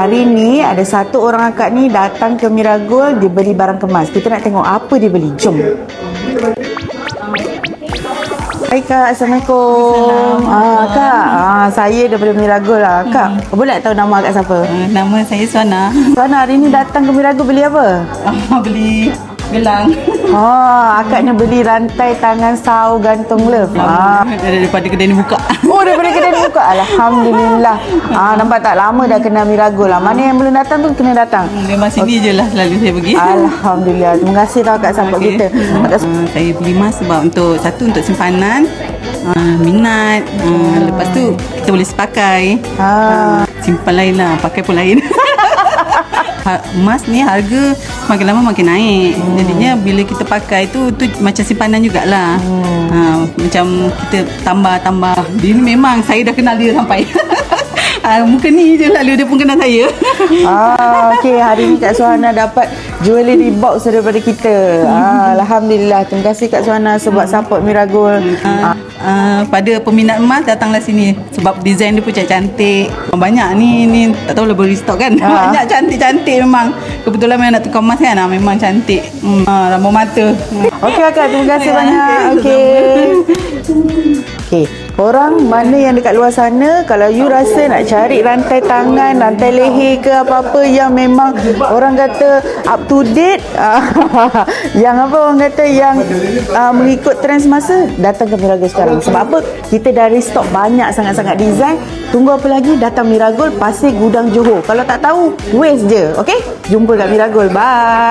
Hari ni ada satu orang akak ni datang ke Miragol dia beli barang kemas. Kita nak tengok apa dia beli. Jom. Hai Kak, Assalamualaikum. Ah, Kak, ah, saya daripada Miragol lah. Kak, boleh tak tahu nama Kak siapa? Uh, nama saya Suana. Suana hari ni datang ke Miragol beli apa? Uh, beli gelang. Oh, akaknya beli rantai tangan sau gantung love. Ah. Daripada kedai ni buka. Oh, daripada kedai ni buka. Alhamdulillah. Ah, nampak tak lama dah kenal Miragol lah. Mana yang belum datang tu kena datang. Hmm, Memang sini je lah selalu saya pergi. Alhamdulillah. Terima kasih tau Kak support Okey. kita. Uh, saya beli emas sebab untuk satu untuk simpanan, uh, minat. Uh, lepas tu kita boleh sepakai. Ah. Simpan lain lah, pakai pun lain. Ha, emas ni harga makin lama makin naik. Hmm. Jadinya bila kita pakai tu tu macam simpanan jugalah. Hmm. Ha, macam kita tambah-tambah. Dia memang saya dah kenal dia sampai. ha, muka ni je lalu dia pun kenal saya. Ah, okey. Hari ni Kak Suhana dapat jewellery box daripada kita. Ah, Alhamdulillah. Terima kasih Kak Suhana sebab support Miragol. Uh, uh, pada peminat emas datanglah sini sebab design dia pun cantik-cantik. Banyak ni ni tak tahu lah beri stok kan. Ah. Banyak cantik-cantik memang. Kebetulan memang nak tukar emas kan. Ah, memang cantik. Hmm, uh, rambut mata. Okey Kak, terima kasih Ya, banyak. okey, Okey. Okey, korang mana yang dekat luar sana kalau you rasa nak cari rantai tangan, rantai leher ke apa-apa yang memang orang kata up to date, ah, yang apa orang kata yang uh, mengikut trend semasa, datang ke Miragol sekarang. Sebab apa? Kita dah restock banyak sangat-sangat design. Tunggu apa lagi? Datang Miragol, Pasir Gudang Johor. Kalau tak tahu, waste je. Okey? Jumpa kat Miragol. Bye.